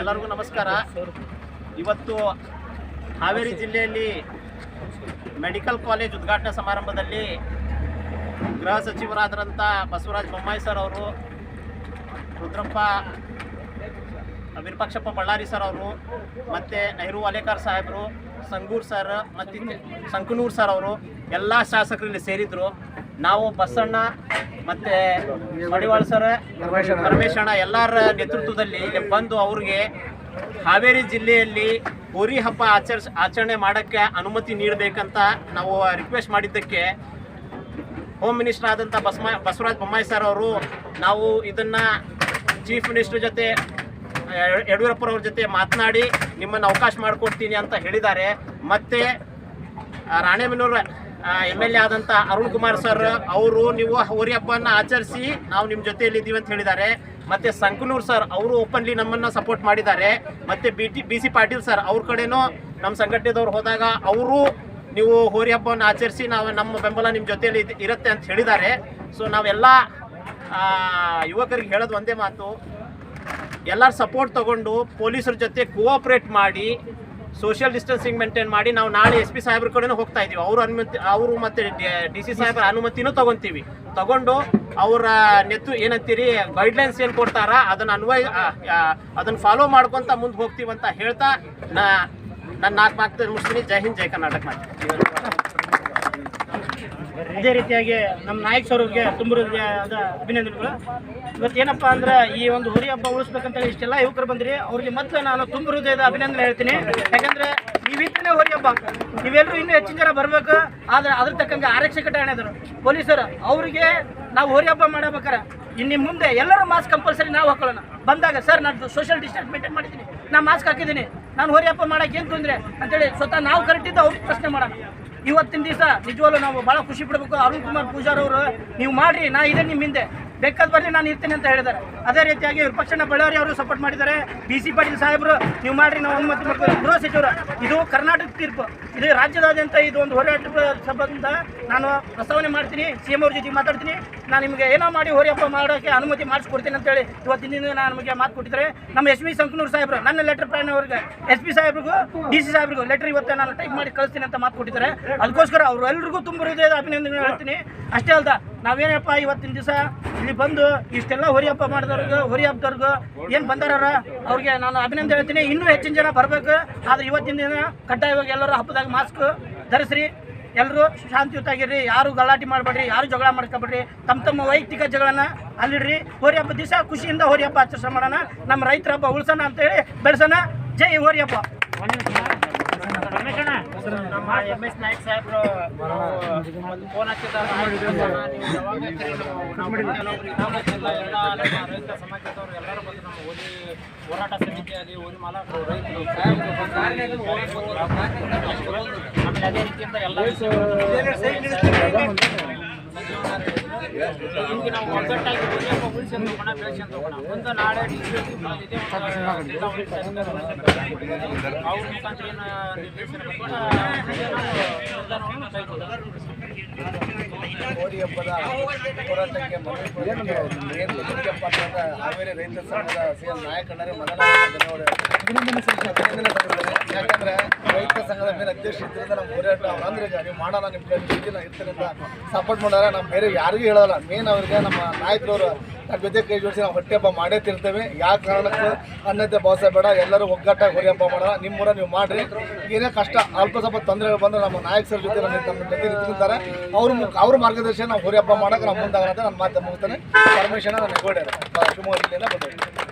ಎಲ್ಲರಿಗೂ ನಮಸ್ಕಾರ. ಇವತ್ತು ಹಾವೇರಿ ಜಿಲ್ಲೆಯಲ್ಲಿ ಮೆಡಿಕಲ್ ಕಾಲೇಜ್ ಉದ್ಘಾಟನಾ ಸಮಾರಂಭದಲ್ಲಿ ಗೃಹ ಸಚಿವರಾದಂಥ ಬಸವರಾಜ ಬೊಮ್ಮಾಯಿ ಸರ್ ಅವರು ರುದ್ರಪ್ಪ ವಿರೂಪಾಕ್ಷಪ್ಪ ಬಳ್ಳಾರಿ ಸರ್ ಅವರು ಮತ್ತು ನೆಹರು ವಾಲೇಕರ್ ಸಾಹೇಬರು ಸಂಗೂರ್ ಸರ್ ಮತ್ತು ಸಂಕನೂರ್ ಸರ್ ಅವರು ಎಲ್ಲ ಶಾಸಕರಲ್ಲಿ ಸೇರಿದ್ರು. ನಾವು ಬಸಣ್ಣ ಮತ್ತು ಮಡಿವಾಳ ಸರ್ ಪರಮೇಶಣ್ಣ ಎಲ್ಲರ ನೇತೃತ್ವದಲ್ಲಿ ಇಲ್ಲಿ ಬಂದು ಅವ್ರಿಗೆ ಹಾವೇರಿ ಜಿಲ್ಲೆಯಲ್ಲಿ ಹೋರಿ ಹಬ್ಬ ಆಚರಿಸ್ ಆಚರಣೆ ಮಾಡೋಕ್ಕೆ ಅನುಮತಿ ನೀಡಬೇಕಂತ ನಾವು ರಿಕ್ವೆಸ್ಟ್ ಮಾಡಿದ್ದಕ್ಕೆ ಹೋಮ್ ಮಿನಿಸ್ಟರ್ ಆದಂಥ ಬಸಮ ಬಸವರಾಜ ಬೊಮ್ಮಾಯಿ ಸರ್ ಅವರು ನಾವು ಇದನ್ನು ಚೀಫ್ ಮಿನಿಸ್ಟರ್ ಜೊತೆ ಯಡಿಯೂರಪ್ಪನವ್ರ ಯಡಿಯೂರಪ್ಪರವ್ರ ಜೊತೆ ಮಾತನಾಡಿ ನಿಮ್ಮನ್ನು ಅವಕಾಶ ಮಾಡಿಕೊಡ್ತೀನಿ ಅಂತ ಹೇಳಿದ್ದಾರೆ. ಮತ್ತು ರಾಣೆಬೆನ್ನೂರು ಎಂ ಎಲ್ ಎ ಆದಂತ ಅರುಣ್ ಕುಮಾರ್ ಸರ್, ಅವರು ನೀವು ಹೋರಿ ಹಬ್ಬವನ್ನು ಆಚರಿಸಿ ನಾವು ನಿಮ್ಮ ಜೊತೆಯಲ್ಲಿ ಇದ್ದೀವಿ ಅಂತ ಹೇಳಿದ್ದಾರೆ. ಮತ್ತೆ ಸಂಕನೂರ್ ಸರ್, ಅವರು ಓಪನ್ಲಿ ನಮ್ಮನ್ನ ಸಪೋರ್ಟ್ ಮಾಡಿದ್ದಾರೆ. ಮತ್ತೆ B T B C Patil sir, ಅವ್ರ ಕಡೆನೂ ನಮ್ಮ ಸಂಘಟನೆದವ್ರು ಹೋದಾಗ ಅವರು ನೀವು ಹೋರಿ ಹಬ್ಬವನ್ನು ಆಚರಿಸಿ ನಾವು ನಮ್ಮ ಬೆಂಬಲ ನಿಮ್ಮ ಜೊತೆಯಲ್ಲಿ ಇರುತ್ತೆ ಅಂತ ಹೇಳಿದ್ದಾರೆ. ಸೊ ನಾವೆಲ್ಲ ಯುವಕರಿಗೆ ಹೇಳೋದು ಒಂದೇ ಮಾತು. ಎಲ್ಲರ ಸಪೋರ್ಟ್ ತಗೊಂಡು ಪೊಲೀಸರ ಜೊತೆ ಕೋಆಪ್ರೇಟ್ ಮಾಡಿ ಸೋಷಿಯಲ್ ಡಿಸ್ಟೆನ್ಸಿಂಗ್ ಮೇಂಟೈನ್ ಮಾಡಿ ನಾವು ನಾಳೆ ಎಸ್ ಪಿ ಸಾಹೇಬ್ರ ಕಡೆ ಹೋಗ್ತಾ ಇದೀವಿ. ಅವ್ರ ಅನುಮತಿ ಅವರು ಮತ್ತೆ ಡಿ ಸಿ ಸಾಹೇಬ್ರ ಅನುಮತಿನೂ ತಗೊಂತೀವಿ. ತಗೊಂಡು ಅವರ ನೆತ್ತು ಏನಂತೀರಿ ಗೈಡ್ಲೈನ್ಸ್ ಏನು ಕೊಡ್ತಾರ ಅದನ್ನ ಅನ್ವಯ ಅದನ್ನ ಫಾಲೋ ಮಾಡ್ಕೊಂತ ಮುಂದೆ ಹೋಗ್ತೀವಿ ಅಂತ ಹೇಳ್ತಾ ನಾ ನನ್ನ ನಾಲ್ಕು ಮಾತು ಮುಗಿಸ್ತೀನಿ. ಜೈ ಹಿಂದ್ ಜೈ ಕರ್ನಾಟಕ ಮಾಡ್ತೀನಿ ಇದೇ ರೀತಿಯಾಗಿ ನಮ್ಮ ನಾಯಕ್ ಸರ್ ಅವ್ರಿಗೆ ಹೃದಯದ ಅಭಿನಂದನೆಗಳು. ಇವತ್ತು ಏನಪ್ಪ ಅಂದ್ರೆ ಈ ಒಂದು ಹುರಿ ಹಬ್ಬ ಉಳಿಸ್ಬೇಕಂತೇಳಿ ಇಷ್ಟೆಲ್ಲ ಯುವಕರು ಬಂದ್ರಿ. ಅವ್ರಿಗೆ ಮತ್ತೆ ನಾನು ತುಂಬ ಹೃದಯದ ಅಭಿನಂದನೆ ಹೇಳ್ತೀನಿ. ಯಾಕಂದ್ರೆ ನೀವಿತ್ತನೇ ಹೊರಿ ಹಬ್ಬ ನೀವೆಲ್ಲರೂ ಇನ್ನೂ ಹೆಚ್ಚಿನ ಜನ ಬರಬೇಕು. ಆದ್ರೆ ಅದ್ರ ತಕ್ಕಂಗೆ ಆರಕ್ಷಕ ಠಾಣೆ ಅದರು ಪೊಲೀಸರು, ಅವರಿಗೆ ನಾವು ಹೋರಿ ಹಬ್ಬ ಮಾಡಬೇಕಾರೆ. ಇನ್ನು ಮುಂದೆ ಎಲ್ಲರೂ ಮಾಸ್ಕ್ ಕಂಪಲ್ಸರಿ ನಾವು ಹಾಕೊಳ್ಳೋಣ. ಬಂದಾಗ, ಸರ್, ನಾನು ಸೋಷಿಯಲ್ ಡಿಸ್ಟೆನ್ಸ್ ಮೇಂಟೈನ್ ಮಾಡಿದ್ದೀನಿ ನಾನು ಮಾಸ್ಕ್ ಹಾಕಿದ್ದೀನಿ. ನಾನು ಹೋರಿ ಹಬ್ಬ ಮಾಡಕ್ಕೆ ಏನು ತೊಂದರೆ? ಅಂತೇಳಿ ಸ್ವತಃ ನಾವು ಕರೆಕ್ಟಿದ್ದು ಅವ್ರಿಗೆ ಪ್ರಶ್ನೆ ಮಾಡೋಣ. ಇವತ್ತಿನ ದಿವಸ ನಿಜವಾಗ್ಲೂ ನಾವು ಭಾಳ ಖುಷಿ ಪಡಬೇಕು. ಅರುಣ್ ಕುಮಾರ್ ಪೂಜಾರ್ ಅವರು, ನೀವು ಮಾಡ್ರಿ, ನಾ ಇದೆ ನಿಮ್ಮ ಹಿಂದೆ. ಬೇಕಾದ ಬರ್ಲಿ ನಾನು ಇರ್ತೀನಿ ಅಂತ ಹೇಳಿದ್ದಾರೆ. ಅದೇ ರೀತಿಯಾಗಿ ವಿಪಕ್ಷನ ಬಳ್ಳಾರಿ ಅವರು ಸಪೋರ್ಟ್ ಮಾಡಿದ್ದಾರೆ. ಬಿ ಸಿ ಪಾಟೀಲ್ ಸಾಹೇಬರು, ನೀವು ಮಾಡಿರಿ, ನಾವು ಅನುಮತಿ ಮಾಡ್ತೀವಿ. ಗೃಹ ಸಚಿವರು, ಇದು ಕರ್ನಾಟಕ ತೀರ್ಪು. ಇದು ರಾಜ್ಯದಾದ್ಯಂತ ಇದು ಒಂದು ಹೋರಾಟ ಸಂಬಂಧ ನಾನು ಪ್ರಸ್ತಾವನೆ ಮಾಡ್ತೀನಿ. ಸಿ ಎಂ ಅವ್ರ ಜೊತೆ ಮಾತಾಡ್ತೀನಿ. ನಾನು ನಿಮಗೆ ಏನೋ ಮಾಡಿ ಹೋರಿ ಹಬ್ಬ ಮಾಡೋಕ್ಕೆ ಅನುಮತಿ ಮಾಡಿಸ್ಕೊಡ್ತೀನಿ ಅಂತೇಳಿ ಇವತ್ತಿನ ದಿನ ನಾನು ನಿಮಗೆ ಮಾತು ಕೊಟ್ಟಿದ್ದಾರೆ ನಮ್ಮ ಎಸ್ ಪಿ ಸಂಕನೂರು ಸಾಹೇಬರು, ನನ್ನ ಲೆಟರ್ ಪ್ರಯಾಣ ಅವ್ರಿಗೆ, ಎಸ್ ಪಿ ಸಾಹೇಬ್ರಿಗೂ ಡಿ ಸಿ ಸಾಹೇಬ್ರಿಗೂ ಲೆಟರ್ ಇವತ್ತು ನಾನು ಟೈಪ್ ಮಾಡಿ ಕಳಿಸ್ತೀನಿ ಅಂತ ಮಾತು ಕೊಟ್ಟಿದ್ದಾರೆ. ಅದಕ್ಕೋಸ್ಕರ ಅವರೆಲ್ಲರಿಗೂ ತುಂಬ ಹೃದಯದ ಅಭಿನಂದನೆ ಹೇಳ್ತೀನಿ. ಅಷ್ಟೇ ಅಲ್ದ ನಾವೇನಪ್ಪ ಇವತ್ತಿನ ದಿವಸ ಇಲ್ಲಿ ಬಂದು ಇಷ್ಟೆಲ್ಲ ಹೊರಿ ಹಬ್ಬ ಮಾಡಿದವ್ರಿಗೆ ಹೊರಿ ಹಬ್ಬದವ್ರಿಗೆ ಏನು ಬಂದಾರ ಅವ್ರಿಗೆ ನಾನು ಅಭಿನಂದನೆ ಹೇಳ್ತೀನಿ. ಇನ್ನೂ ಹೆಚ್ಚಿನ ಜನ ಬರಬೇಕು. ಆದ್ರೆ ಇವತ್ತಿನ ದಿನ ಕಡ್ಡಾಯವಾಗಿ ಎಲ್ಲರೂ ಹಬ್ಬದಾಗ ಮಾಸ್ಕ್ ಧರಿಸ್ರಿ. ಎಲ್ಲರೂ ಶಾಂತಿಯುತಾಗಿರ್ರಿ ಯಾರು ಗಲಾಟೆ ಮಾಡಬೇಡ್ರಿ. ಯಾರು ಜಗಳ ಮಾಡ್ಕೊಬೇಡ್ರಿ. ತಮ್ಮ ತಮ್ಮ ವೈಯಕ್ತಿಕ ಜಗಳನ್ನ ಅಲ್ಲಿಡ್ರಿ. ಹೋರಿ ಹಬ್ಬ ದಿವಸ ಖುಷಿಯಿಂದ ಹೋರಿ ಹಬ್ಬ ಆಚರಿಸ ಮಾಡೋಣ. ನಮ್ಮ ರೈತರ ಹಬ್ಬ ಉಳ್ಸೋಣ ಅಂತೇಳಿ ಬೆಳೆಸೋಣ. ಜೈ ಹೋರಿ ಹಬ್ಬ ನಮ್ಮ ಎಂ ಎಸ್ ನಾಯಕ್ ಸಾಹೇಬ್ರು ಒಂದು ಫೋನ್ ಹಚ್ಚಿದ್ದಾರೆ. ರೈತ ಸಮಾಜದವರು ಎಲ್ಲರೂ ಬಂದು ನಮ್ಮ ಓದಿ ಹೋರಾಟ ಸಮಿತಿ ಆಗಲಿ ಓದಿ ಮಾಲಕರು ರೈತರು ಆಮೇಲೆ ಅದೇ ರೀತಿಯಿಂದ ಎಲ್ಲ ನಾವು ನಾಳೆ ಒಂದು ಹಾವೇರಿ ರೈತ. ಯಾಕಂದ್ರೆ ರೈತ ಸಂಘದ ಮೇಲೆ ಅಧ್ಯಕ್ಷ ಇದ್ರಿಂದ ನಮ್ಮ ಹೋರಾಟ ಅಂದ್ರೆ ನೀವು ಮಾಡೋಣ ನಿಮ್ಗೆ ಸಪೋರ್ಟ್ ಮಾಡೋಣ ನಮ್ಮ ಬೇರೆ ಯಾರಿಗೂ ಹೇಳೋಲ್ಲ ಮೇನ್ ಅವ್ರಿಗೆ ನಮ್ಮ ನಾಯಕರವರು ನನ್ನ ಜೊತೆ ಕೈ ಜೋಡಿಸಿ ನಾವು ಹೊಟ್ಟೆ ಹಬ್ಬ ಮಾಡೇ ತಿರ್ತೇವೆ ಯಾವ ಕಾರಣಕ್ಕೂ ಅನ್ನತೆ ಭಾಷೆ ಬೇಡ, ಎಲ್ಲರೂ ಒಗ್ಗಟ್ಟಾಗಿ ಹೊರಿ ಹಬ್ಬ ಮಾಡೋಣ. ನಿಮ್ಮೂರ ನೀವು ಮಾಡ್ರಿ. ಏನೇ ಕಷ್ಟ, ಅಲ್ಪ ಸ್ವಲ್ಪ ತೊಂದರೆಗಳು ಬಂದ್ರೆ ನಮ್ಮ ನಾಯಕ ಸರ್ ಜೊತೆ ನಮ್ಮ ಜೊತೆ ನಿಂತಿರ್ತಾರೆ ಅವ್ರ ಅವ್ರ ಮಾರ್ಗದರ್ಶನ ನಾವು ಹೊರಿ ಹಬ್ಬ ಮಾಡಕ್ಕೆ ನಾವು ಮುಂದಾಗ ನಾನು ಮಾತು ಮುಗಿಸ್ತೇನೆ. ಪರಮೇಶ್ವರ ನನ್ನ ಶಿವಮೊಗ್ಗ ಜಿಲ್ಲೆಯಿಂದ ಬಂದಿದ್ದೀನಿ